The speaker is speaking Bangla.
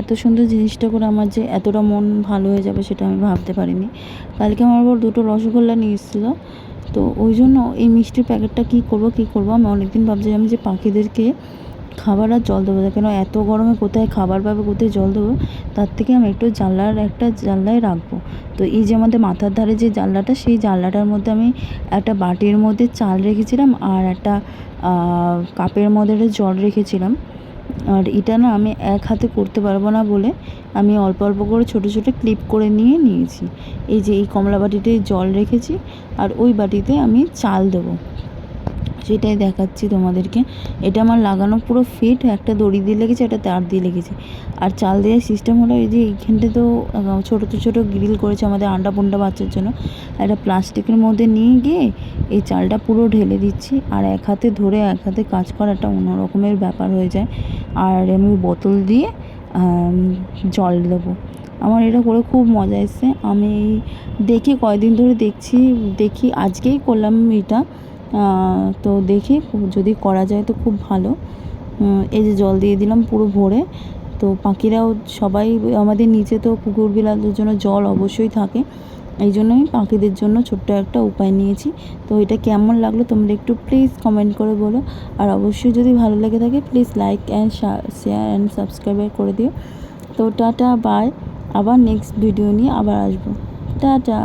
এত সুন্দর জিনিসটা করে আমার যে এতটা মন ভালো হয়ে যাবে সেটা আমি ভাবতে পারিনি। কালকে আমার বর দুটো রসগোল্লা নিয়ে এসেছিল। তো ওই জন্য এই মিষ্টির প্যাকেটটা কী করব কী করব? আমি অনেকদিন ভাবছিলাম যে পাখিদেরকে খাবার আর জল দেবো, কেন এত গরমে কোথায় খাবার পাবে, কোথায় জল দেবো, তার থেকে আমি একটু জানলার একটা জানলায় রাখব। তো এই যে আমাদের মাথার ধারে যে জানলাটা, সেই জানলাটার মধ্যে আমি একটা বাটির মধ্যে চাল রেখেছিলাম আর একটা কাপের মধ্যে জল রেখেছিলাম। আর এটা না আমি এক হাতে করতে পারব না বলে আমি অল্প অল্প করে ছোটো ছোটো ক্লিপ করে নিয়ে নিয়েছি। এই যে এই কমলা বাটিতে জল রেখেছি আর ওই বাটিতে আমি চাল দেবো। সেটাই দেখাচ্ছি তোমাদেরকে। এটা আমার লাগানো পুরো ফিট একটা দড়ি দিয়ে লেগেছে, একটা তার দিয়ে লেগেছে। আর চাল দেওয়ার সিস্টেম হলো এই যে এইখানটা তো ছোটো ছোটো গ্রিল করেছে আমাদের আন্ডা পুন্ডা বাচ্চার জন্য। একটা প্লাস্টিকের মধ্যে নিয়ে গিয়ে এই চালটা পুরো ঢেলে দিচ্ছি। আর এক হাতে ধরে এক হাতে কাজ করা একটা অন্য রকমের ব্যাপার হয়ে যায়। আর আমি বোতল দিয়ে জল দেবো। আমার এটা করে খুব মজা এসছে। আমি দেখি কয়দিন ধরে দেখছি, দেখি আজকেই করলাম এটা। তো দেখি, যদি করা যায় তো খুব ভালো। এই যে জল দিয়ে দিলাম পুরো ভরে। তো পাখিরাও সবাই, আমাদের নিচে তো কুকুর বিড়ালদের জন্য জল অবশ্যই থাকে। এই জন্য আমি পাখিদের জন্য ছোট্ট একটা উপায় নিয়েছি। তো এটা কেমন লাগল তোমরা একটু প্লিজ কমেন্ট করে বলো। আর অবশ্যই যদি ভালো লেগে থাকে please like and share and subscribe করে দিও। তো টাটা বাই আবার নেক্সট ভিডিও নিয়ে আবার আসব। টাটা।